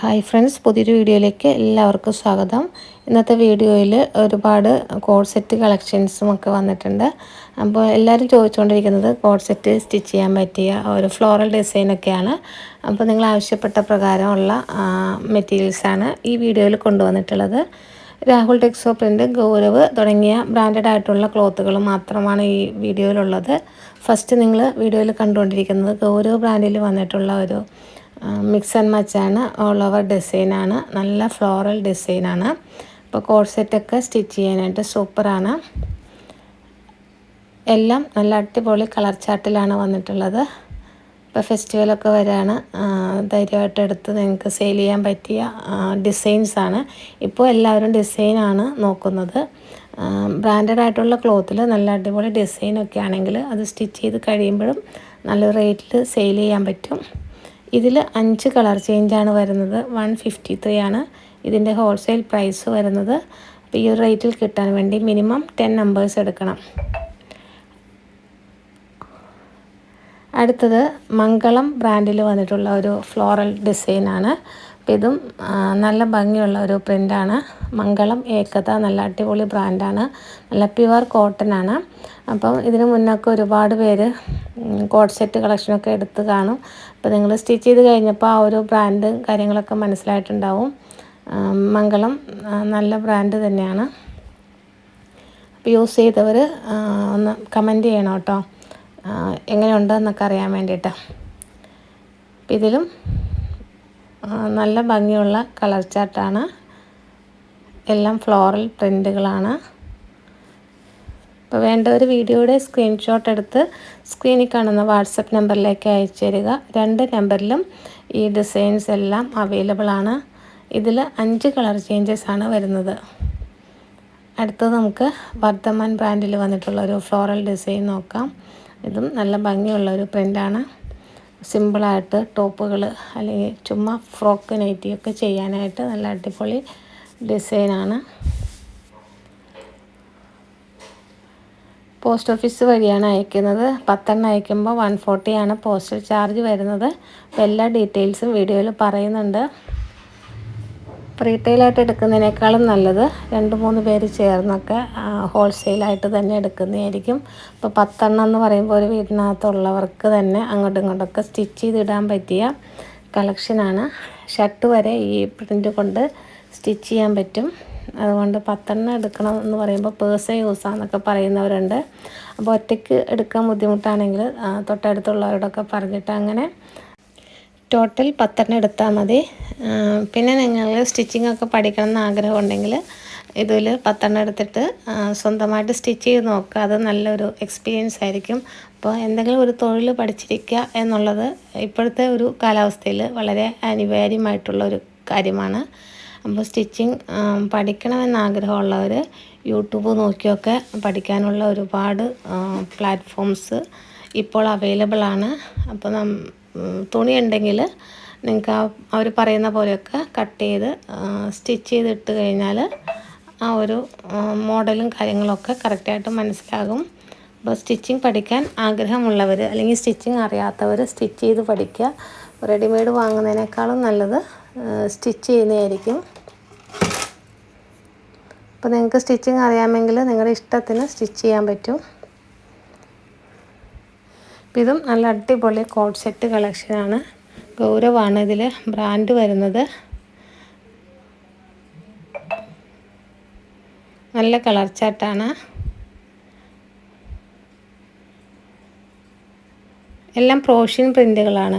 Hi friends പുതിയൊരു വീഡിയോയിലേക്ക് എല്ലാവർക്കും സ്വാഗതം. ഇന്നത്തെ വീഡിയോയിൽ ഒരുപാട് കോഡ് സെറ്റ് കളക്ഷൻസും ഒക്കെ വന്നിട്ടുണ്ട്. അപ്പോൾ എല്ലാവരും ചോദിച്ചുകൊണ്ടിരിക്കുന്നത് കോഡ് സെറ്റ് സ്റ്റിച്ച് ചെയ്യാൻ പറ്റിയ ഒരു ഫ്ലോറൽ ഡിസൈനൊക്കെയാണ് അപ്പോൾ നിങ്ങൾ ആവശ്യപ്പെട്ട പ്രകാരമുള്ള മെറ്റീരിയൽസാണ് ഈ വീഡിയോയിൽ കൊണ്ടുവന്നിട്ടുള്ളത്. രാഹുൽ ടെക്സോ പ്രിന്റ് ഗൗരവ് തുടങ്ങിയ ബ്രാൻഡഡ് ആയിട്ടുള്ള ക്ലോത്തുകൾ മാത്രമാണ് ഈ വീഡിയോയിലുള്ളത്. ഫസ്റ്റ് നിങ്ങൾ വീഡിയോയിൽ കണ്ടുകൊണ്ടിരിക്കുന്നത് ഗൗരവ് ബ്രാൻഡിൽ വന്നിട്ടുള്ള ഒരു മിക്സ് ആൻഡ് മച്ചാണ് ഓൾ ഓവർ ഡിസൈനാണ് നല്ല ഫ്ലോറൽ ഡിസൈനാണ് അപ്പോൾ കോഴ്സെറ്റൊക്കെ സ്റ്റിച്ച് ചെയ്യാനായിട്ട് സൂപ്പറാണ് എല്ലാം നല്ല അടിപൊളി കളർ ചാർട്ടിലാണ് വന്നിട്ടുള്ളത്. ഇപ്പോൾ ഫെസ്റ്റിവലൊക്കെ വരാണ്. ധൈര്യമായിട്ട് എടുത്ത് നിങ്ങൾക്ക് സെയിൽ ചെയ്യാൻ പറ്റിയ ഡിസൈൻസാണ് ഇപ്പോൾ എല്ലാവരും ഡിസൈനാണ് നോക്കുന്നത്. ബ്രാൻഡഡ് ആയിട്ടുള്ള ക്ലോത്തിൽ നല്ല അടിപൊളി ഡിസൈനൊക്കെ ആണെങ്കിൽ അത് സ്റ്റിച്ച് ചെയ്ത് കഴിയുമ്പോഴും നല്ല റേറ്റിൽ സെയിൽ ചെയ്യാൻ പറ്റും. ഇതിൽ അഞ്ച് കളർ ചേഞ്ചാണ് വരുന്നത്. വൺ ഫിഫ്റ്റി ത്രീ ആണ്. ഇതിന്റെ ഹോൾസെയിൽ പ്രൈസ് വരുന്നത്. അപ്പോൾ ഈ ഒരു റേറ്റിൽ കിട്ടാൻ വേണ്ടി മിനിമം ടെൻ നമ്പേഴ്സ് എടുക്കണം. അടുത്തത് മംഗളം ബ്രാൻഡിൽ വന്നിട്ടുള്ള ഒരു ഫ്ലോറൽ ഡിസൈനാണ് അപ്പോൾ ഇതും നല്ല ഭംഗിയുള്ള ഒരു പ്രിന്റാണ് മംഗളം ഏകത നല്ല അടിപൊളി ബ്രാൻഡാണ്. നല്ല പ്യുവർ കോട്ടൺ ആണ് അപ്പം ഇതിന് മുന്നൊക്കെ ഒരുപാട് പേര് കോട്ട് സെറ്റ് കളക്ഷനൊക്കെ എടുത്ത് കാണും. അപ്പോൾ നിങ്ങൾ സ്റ്റിച്ച് ചെയ്ത് കഴിഞ്ഞപ്പോൾ ആ ഒരു ബ്രാൻഡ് കാര്യങ്ങളൊക്കെ മനസ്സിലായിട്ടുണ്ടാവും. മംഗളം നല്ല ബ്രാൻഡ് തന്നെയാണ്. അപ്പോൾ യൂസ് ചെയ്തവർ ഒന്ന് കമന്റ് ചെയ്യണം കേട്ടോ. എങ്ങനെയുണ്ട് എന്നൊക്കെ അറിയാൻ വേണ്ടിയിട്ട്. ഇതിലും നല്ല ഭംഗിയുള്ള കളർ ചാർട്ടാണ്. എല്ലാം ഫ്ലോറൽ പ്രിന്റുകളാണ് അപ്പോൾ വേണ്ട ഒരു വീഡിയോയുടെ സ്ക്രീൻഷോട്ട് എടുത്ത് സ്ക്രീനിൽ കാണുന്ന വാട്സപ്പ് നമ്പറിലേക്ക് അയച്ചു തരിക. രണ്ട് നമ്പറിലും ഈ ഡിസൈൻസ് എല്ലാം അവൈലബിൾ ആണ്. ഇതിൽ അഞ്ച് കളർ ചേഞ്ചസ് ആണ് വരുന്നത്. അടുത്തത് നമുക്ക് വർദ്ധമാൻ ബ്രാൻഡിൽ വന്നിട്ടുള്ള ഒരു ഫ്ലോറൽ ഡിസൈൻ നോക്കാം. ഇതും നല്ല ഭംഗിയുള്ള ഒരു പ്രിന്റാണ് സിമ്പിളായിട്ട് ടോപ്പുകൾ അല്ലെങ്കിൽ ചുമ്മാ ഫ്രോക്ക് നൈറ്റിയൊക്കെ ചെയ്യാനായിട്ട് നല്ല അടിപൊളി ഡിസൈനാണ്. പോസ്റ്റ് ഓഫീസ് വഴിയാണ് അയക്കുന്നത്. പത്തെണ്ണം അയക്കുമ്പോൾ വൺ ഫോർട്ടിയാണ് പോസ്റ്റൽ ചാർജ് വരുന്നത്. എല്ലാ ഡീറ്റെയിൽസും വീഡിയോയിൽ പറയുന്നുണ്ട്. റീറ്റെയിലായിട്ട് എടുക്കുന്നതിനേക്കാളും നല്ലത് രണ്ട് മൂന്ന് പേര് ചേർന്നൊക്കെ ഹോൾസെയിലായിട്ട് തന്നെ എടുക്കുന്നതായിരിക്കും. ഇപ്പോൾ പത്തെണ്ണം എന്ന് പറയുമ്പോൾ ഒരു വീടിനകത്തുള്ളവർക്ക് തന്നെ അങ്ങോട്ടും ഇങ്ങോട്ടൊക്കെ സ്റ്റിച്ച് ചെയ്തിടാൻ പറ്റിയ കളക്ഷനാണ്. ഷർട്ട് വരെ ഈ പ്രിന്റ് കൊണ്ട് സ്റ്റിച്ച് ചെയ്യാൻ പറ്റും. അതുകൊണ്ട് പത്തെണ്ണം എടുക്കണം എന്ന് പറയുമ്പോൾ പേഴ്സൺ യൂസാന്നൊക്കെ പറയുന്നവരുണ്ട്. അപ്പോൾ ഒറ്റയ്ക്ക് എടുക്കാൻ ബുദ്ധിമുട്ടാണെങ്കിൽ തൊട്ടടുത്തുള്ളവരോടൊക്കെ പറഞ്ഞിട്ട് അങ്ങനെ ടോട്ടൽ പത്തെണ്ണം എടുത്താൽ മതി. പിന്നെ നിങ്ങൾ സ്റ്റിച്ചിങ് ഒക്കെ പഠിക്കണം എന്ന് ആഗ്രഹം ഉണ്ടെങ്കിൽ ഇതിൽ പത്തെണ്ണം എടുത്തിട്ട് സ്വന്തമായിട്ട് സ്റ്റിച്ച് ചെയ്ത് നോക്കുക. അത് നല്ലൊരു എക്സ്പീരിയൻസ് ആയിരിക്കും. അപ്പോൾ എന്തെങ്കിലും ഒരു തൊഴിൽ പഠിച്ചിരിക്കുക എന്നുള്ളത് ഇപ്പോഴത്തെ ഒരു കാലാവസ്ഥയിൽ വളരെ അനിവാര്യമായിട്ടുള്ള ഒരു കാര്യമാണ്. അപ്പോൾ സ്റ്റിച്ചിങ് പഠിക്കണമെന്ന് ആഗ്രഹമുള്ളവർ യൂട്യൂബ് നോക്കിയൊക്കെ പഠിക്കാനുള്ള ഒരുപാട് പ്ലാറ്റ്ഫോംസ് ഇപ്പോൾ അവൈലബിൾ ആണ്. അപ്പോൾ തുണി ഉണ്ടെങ്കിൽ നിങ്ങൾക്ക് ആ അവർ പറയുന്ന പോലെയൊക്കെ കട്ട് ചെയ്ത് സ്റ്റിച്ച് ചെയ്തിട്ട് കഴിഞ്ഞാൽ ആ ഒരു മോഡലും കാര്യങ്ങളൊക്കെ കറക്റ്റായിട്ട് മനസ്സിലാകും. അപ്പോൾ സ്റ്റിച്ചിങ് പഠിക്കാൻ ആഗ്രഹമുള്ളവർ അല്ലെങ്കിൽ സ്റ്റിച്ചിങ് അറിയാത്തവർ സ്റ്റിച്ച് ചെയ്ത് പഠിക്കുക. റെഡിമെയ്ഡ് വാങ്ങുന്നതിനേക്കാളും നല്ലത് സ്റ്റിച്ച് ചെയ്യുന്നതായിരിക്കും. അപ്പോൾ നിങ്ങൾക്ക് സ്റ്റിച്ചിങ് അറിയാമെങ്കിൽ നിങ്ങളുടെ ഇഷ്ടത്തിന് സ്റ്റിച്ച് ചെയ്യാൻ പറ്റും. ഇതും നല്ല അടിപൊളി കോഡ് സെറ്റ് കളക്ഷനാണ് ഗൗരവാണ് ഇതിൽ ബ്രാൻഡ് വരുന്നത്. നല്ല കളർ ചാട്ടാണ് എല്ലാം പ്രോഷ്യൻ പ്രിന്റുകളാണ്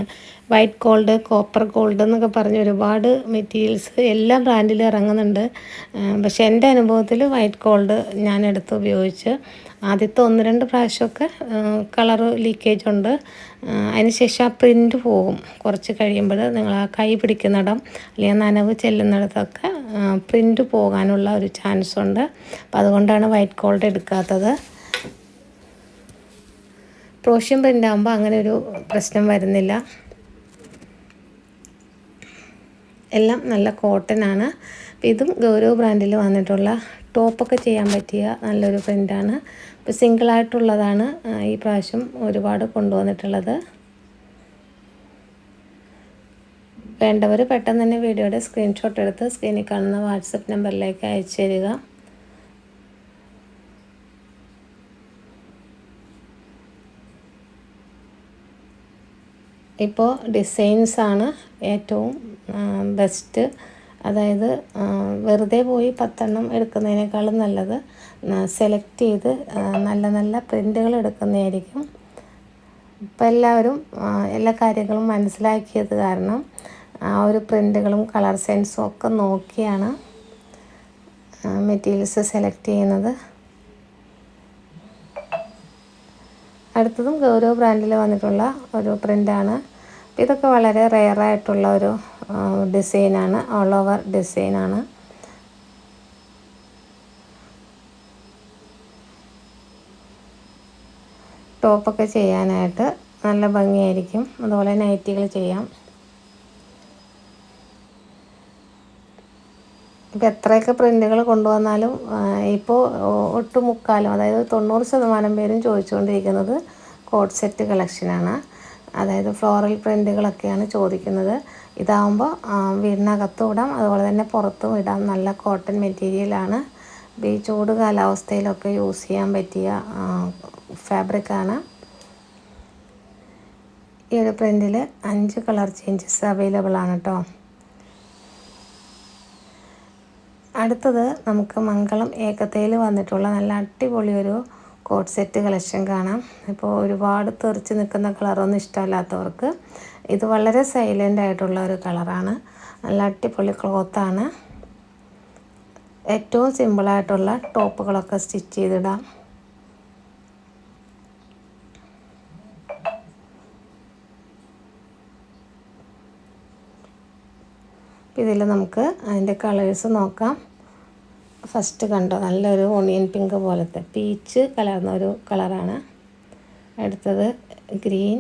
വൈറ്റ് ഗോൾഡ് കോപ്പർ ഗോൾഡ് എന്നൊക്കെ പറഞ്ഞ് ഒരുപാട് മെറ്റീരിയൽസ് എല്ലാ ബ്രാൻഡിലും ഇറങ്ങുന്നുണ്ട്. പക്ഷെ എന്റെ അനുഭവത്തിൽ വൈറ്റ് ഗോൾഡ് ഞാൻ എടുത്ത് ഉപയോഗിച്ച് ആദ്യത്തെ ഒന്ന് രണ്ട് പ്രാവശ്യമൊക്കെ കളർ ലീക്കേജ് ഉണ്ട്. അതിനുശേഷം ആ പ്രിന്റ് പോകും കുറച്ച് കഴിയുമ്പോൾ നിങ്ങൾ ആ കൈ പിടിക്കുന്നിടം അല്ലെങ്കിൽ നനവ് ചെല്ലുന്നിടത്തൊക്കെ പ്രിന്റ് പോകാനുള്ള ഒരു ചാൻസ് ഉണ്ട്. അപ്പോൾ അതുകൊണ്ടാണ് വൈറ്റ് ഗോൾഡ് എടുക്കാത്തത്. പ്രോഷ്യം പ്രിന്റ് ആകുമ്പോൾ അങ്ങനെ ഒരു പ്രശ്നം വരുന്നില്ല. എല്ലാം നല്ല കോട്ടൺ ആണ്. ഇതും ഗൗരവ് ബ്രാൻഡിൽ വന്നിട്ടുള്ള ടോപ്പൊക്കെ ചെയ്യാൻ പറ്റിയ നല്ലൊരു പ്രിന്റാണ് ഇപ്പോൾ സിംഗിളായിട്ടുള്ളതാണ് ഈ പ്രാവശ്യം ഒരുപാട് കൊണ്ടുവന്നിട്ടുള്ളത്. വേണ്ടവർ പെട്ടെന്ന് തന്നെ വീഡിയോയുടെ സ്ക്രീൻഷോട്ട് എടുത്ത് സ്ക്രീനിൽ കാണുന്ന വാട്സപ്പ് നമ്പറിലേക്ക് അയച്ചു തരിക. ഇപ്പോൾ ആണ് ഏറ്റവും ബെസ്റ്റ് അതായത് വെറുതെ പോയി പത്തെണ്ണം എടുക്കുന്നതിനേക്കാളും നല്ലത് സെലക്ട് ചെയ്ത് നല്ല നല്ല പ്രിന്റുകൾ എടുക്കുന്നതായിരിക്കും. ഇപ്പം എല്ലാവരും എല്ലാ കാര്യങ്ങളും മനസ്സിലാക്കിയത് കാരണം ആ ഒരു പ്രിന്റുകളും കളർ സെൻസും ഒക്കെ നോക്കിയാണ് മെറ്റീരിയൽസ് സെലക്ട് ചെയ്യുന്നത്. അടുത്തതും ഗൗരവ് ബ്രാൻഡിൽ വന്നിട്ടുള്ള ഒരു പ്രിന്റാണ്. ഇതൊക്കെ വളരെ റെയറായിട്ടുള്ള ഒരു ഡിസൈനാണ്. ഓൾ ഓവർ ഡിസൈനാണ്. ടോപ്പൊക്കെ ചെയ്യാനായിട്ട് നല്ല ഭംഗിയായിരിക്കും. അതുപോലെ നൈറ്റികൾ ചെയ്യാം. ഇപ്പോൾ എത്രയൊക്കെ പ്രിന്റുകൾ കൊണ്ടുവന്നാലും ഇപ്പോൾ ഒട്ടുമുക്കാലും അതായത് തൊണ്ണൂറ് ശതമാനം പേരും ചോദിച്ചുകൊണ്ടിരിക്കുന്നത് കോഡ് സെറ്റ് കളക്ഷനാണ് അതായത് ഫ്ലോറൽ പ്രിന്റുകളൊക്കെയാണ് ചോദിക്കുന്നത്. ഇതാകുമ്പോൾ വീടിനകത്തും ഇടാം അതുപോലെ തന്നെ പുറത്തും ഇടാം. നല്ല കോട്ടൺ മെറ്റീരിയലാണ് ഈ ചൂട് കാലാവസ്ഥയിലൊക്കെ യൂസ് ചെയ്യാൻ പറ്റിയ ഫാബ്രിക്കാണ് ഈ ഒരു പ്രിന്റിൽ അഞ്ച് കളർ ചേഞ്ചസ് അവൈലബിൾ ആണ് കേട്ടോ അടുത്തത് നമുക്ക് മംഗളം ഏകതയിൽ വന്നിട്ടുള്ള നല്ല അടിപൊളി ഒരു കോട്ട് സെറ്റ് കളക്ഷൻ കാണാം. ഇപ്പോൾ ഒരുപാട് തെറിച്ച് നിൽക്കുന്ന കളറൊന്നും ഇഷ്ടമല്ലാത്തവർക്ക് ഇത് വളരെ സൈലന്റ് ആയിട്ടുള്ള ഒരു കളറാണ്. നല്ല അടിപൊളി ക്ലോത്താണ് ഏറ്റവും സിമ്പിളായിട്ടുള്ള ടോപ്പുകളൊക്കെ സ്റ്റിച്ച് ചെയ്തിടാം. ഇതിൽ നമുക്ക് അതിന്റെ കളേഴ്സ് നോക്കാം. ഫസ്റ്റ് കണ്ടോ? നല്ലൊരു ഓണിയൻ പിങ്ക് പോലത്തെ. പീച്ച് കലർന്ന ഒരു കളറാണ് അടുത്തത് ഗ്രീൻ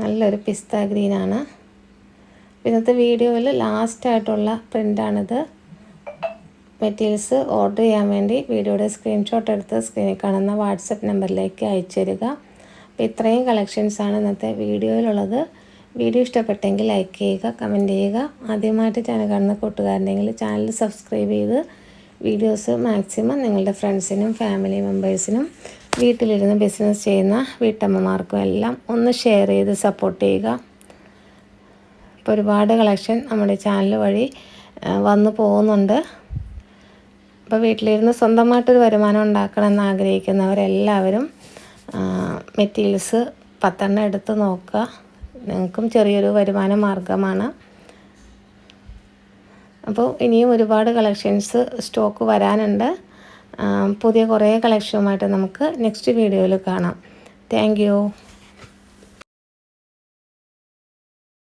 നല്ലൊരു പിസ്ത ഗ്രീനാണ്. ഇന്നത്തെ വീഡിയോയിൽ ലാസ്റ്റായിട്ടുള്ള പ്രിന്റാണിത് മെറ്റീരിയൽസ് ഓർഡർ ചെയ്യാൻ വേണ്ടി വീഡിയോയുടെ സ്ക്രീൻഷോട്ട് എടുത്ത് സ്ക്രീനിൽ കാണുന്ന വാട്സപ്പ് നമ്പറിലേക്ക് അയച്ചു തരിക. അപ്പോൾ ഇത്രയും കളക്ഷൻസാണ് ഇന്നത്തെ വീഡിയോയിലുള്ളത്. വീഡിയോ ഇഷ്ടപ്പെട്ടെങ്കിൽ ലൈക്ക് ചെയ്യുക കമന്റ് ചെയ്യുക. ആദ്യമായിട്ട് ചാനൽ കാണുന്ന കൂട്ടുകാരുണ്ടെങ്കിൽ ചാനൽ സബ്സ്ക്രൈബ് ചെയ്ത് വീഡിയോസ് മാക്സിമം നിങ്ങളുടെ ഫ്രണ്ട്സിനും ഫാമിലി മെമ്പേഴ്സിനും വീട്ടിലിരുന്ന് ബിസിനസ് ചെയ്യുന്ന വീട്ടമ്മമാർക്കും എല്ലാം ഒന്ന് ഷെയർ ചെയ്ത് സപ്പോർട്ട് ചെയ്യുക. ഇപ്പോൾ ഒരുപാട് കളക്ഷൻ നമ്മുടെ ചാനൽ വഴി വന്നു പോകുന്നുണ്ട്. അപ്പോൾ വീട്ടിലിരുന്ന് സ്വന്തമായിട്ടൊരു വരുമാനം ഉണ്ടാക്കണമെന്ന് ആഗ്രഹിക്കുന്നവരെല്ലാവരും മെറ്റീരിയൽസ് പത്തെണ്ണം എടുത്ത് നോക്കുക. നിങ്ങൾക്കും ചെറിയൊരു വരുമാന മാർഗമാണ്. അപ്പോൾ ഇനിയും ഒരുപാട് കളക്ഷൻസ് സ്റ്റോക്ക് വരാനുണ്ട്. പുതിയ കുറേ കളക്ഷനുമായിട്ട് നമുക്ക് നെക്സ്റ്റ് വീഡിയോയിൽ കാണാം. താങ്ക്